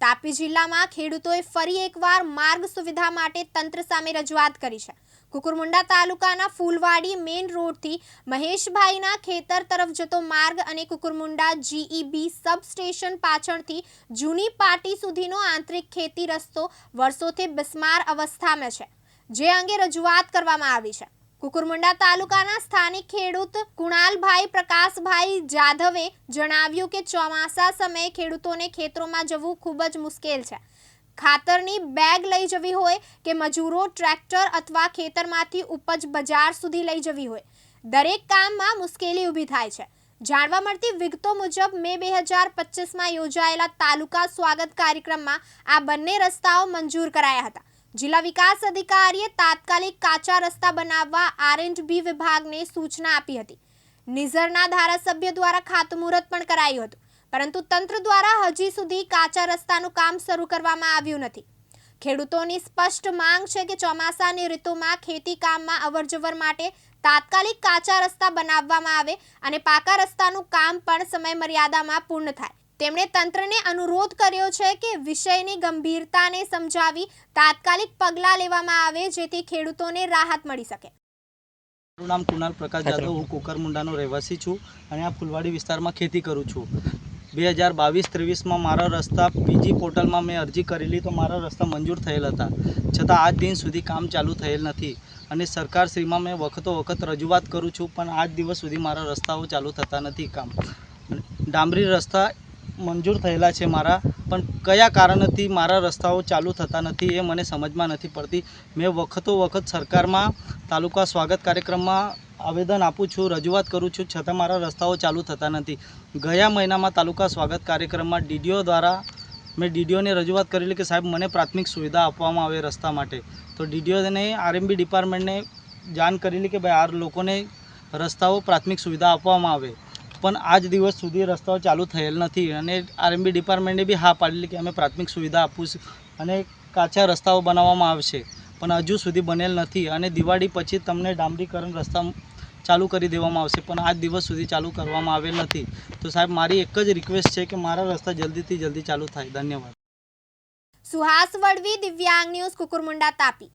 તાપી જિલ્લામાં ખેડૂતોએ ફરી એકવાર માર્ગ સુવિધા માટે તંત્ર સામે રજૂઆત કરી છે. કુકુરમુંડા તાલુકાના ફૂલવાડી મેઇન રોડથી મહેશભાઈના ખેતર તરફ જતો માર્ગ અને કુકુરમુંડા જીઈબી સબસ્ટેશન પાછળથી જૂની પાટી સુધીનો આંતરિક ખેતી રસ્તો વર્ષોથી બિસ્માર અવસ્થામાં છે, જે અંગે રજૂઆત કરવામાં આવી છે. કુકરમુંડા તાલુકાના સ્થાનિક ખેડૂત કુણાલભાઈ પ્રકાશભાઈ જાધવે જણાવ્યું કે ચોમાસા સમયે ખેડૂતોને ખેતરોમાં જવું ખૂબ જ મુશ્કેલ છે. ખાતરની બેગ લઈ જવી હોય કે મજૂરો ટ્રેક્ટર અથવા ખેતરમાંથી ઉપજ બજાર સુધી લઈ જવી હોય. દરેક કામમાં મુશ્કેલી ઊભી થાય છે. જાણવા મળતી વિગતો મુજબ મે બે હજાર પચીસમાં યોજાયેલા તાલુકા સ્વાગત કાર્યક્રમમાં આ બંને રસ્તાઓ મંજૂર કરાયા હતા. જિલ્લા વિકાસ અધિકારીએ તાત્કાલિક કાચા રસ્તા બનાવવા આર એન્ડ બી વિભાગને સૂચના આપી હતી. નિઝરના ધારાસભ્ય દ્વારા ખાતમુહૂર્ત પણ કરાયું હતું, પરંતુ તંત્ર દ્વારા હજી સુધી કાચા રસ્તાનું કામ શરૂ કરવામાં આવ્યું નથી. ખેડૂતોની સ્પષ્ટ માંગ છે કે ચોમાસાની ઋતુમાં ખેતી કામમાં અવરજવર માટે તાત્કાલિક કાચા રસ્તા બનાવવામાં આવે અને પાકા રસ્તાનું કામ પણ સમય મર્યાદામાં પૂર્ણ થાય. તેમણે તંત્રને અનુરોધ કર્યો છે કે વિષયની ગંભીરતાને સમજાવી તાત્કાલિક પગલાં લેવામાં આવે જેથી ખેડૂતોને રાહત મળી શકે. મારું નામ કુનાલ પ્રકાશ જાદવ. હું કુકરમુંડાનો રહેવાસી છું અને આ ફુલવાડી વિસ્તારમાં ખેતી કરું છું. બે હજાર બાવીસ ત્રેવીસમાં મારા રસ્તા પીજી પોર્ટલમાં મેં અરજી કરેલી તો મારા રસ્તા મંજૂર થયેલ હતા. છતાં આજ દિન સુધી કામ ચાલુ થયેલ નથી અને સરકારશ્રીમાં મેં વખતો વખત રજૂઆત કરું છું પણ આજ દિવસ સુધી મારા રસ્તાઓ ચાલુ થતા નથી કામ. ડામરી રસ્તા મંજૂર થયેલા છે મારા. પણ કયા કારણથી મારા રસ્તાઓ ચાલુ થતા નથી એ મને સમજમાં નથી પડતી. મેં વખતો વખત સરકારમાં તાલુકા સ્વાગત કાર્યક્રમમાં આવેદન આપું છું, રજૂઆત કરું છું, છતાં મારા રસ્તાઓ ચાલુ થતા નથી. ગયા મહિનામાં તાલુકા સ્વાગત કાર્યક્રમમાં ડીડીઓ દ્વારા મેં ડીડીઓને રજૂઆત કરેલી કે સાહેબ, મને પ્રાથમિક સુવિધા આપવામાં આવે રસ્તા માટે. તો ડીડીઓને આરએમબી ડિપાર્ટમેન્ટને જાણ કરેલી કે ભાઈ, આ લોકોને રસ્તાઓ પ્રાથમિક સુવિધા આપવામાં આવે. પણ આજ દિવસ સુધી રસ્તાઓ ચાલુ થયેલ નથી અને આરએમબી ડિપાર્ટમેન્ટે બી હા પાડેલી કે અમે પ્રાથમિક સુવિધા આપીશું અને કાચા રસ્તાઓ બનાવવામાં આવશે. પણ હજુ સુધી બનેલ નથી અને દિવાળી પછી તમને ડામરીકરણ રસ્તા ચાલુ કરી દેવામાં આવશે. પણ આજ દિવસ સુધી ચાલુ કરવામાં આવેલ નથી. તો સાહેબ, મારી એક જ રિક્વેસ્ટ છે કે મારા રસ્તા જલ્દીથી જલ્દી ચાલુ થાય. ધન્યવાદ. સુહાસ વડવી દિવ્યાંગ ન્યૂઝ, કુકુરમુંડા તાપી.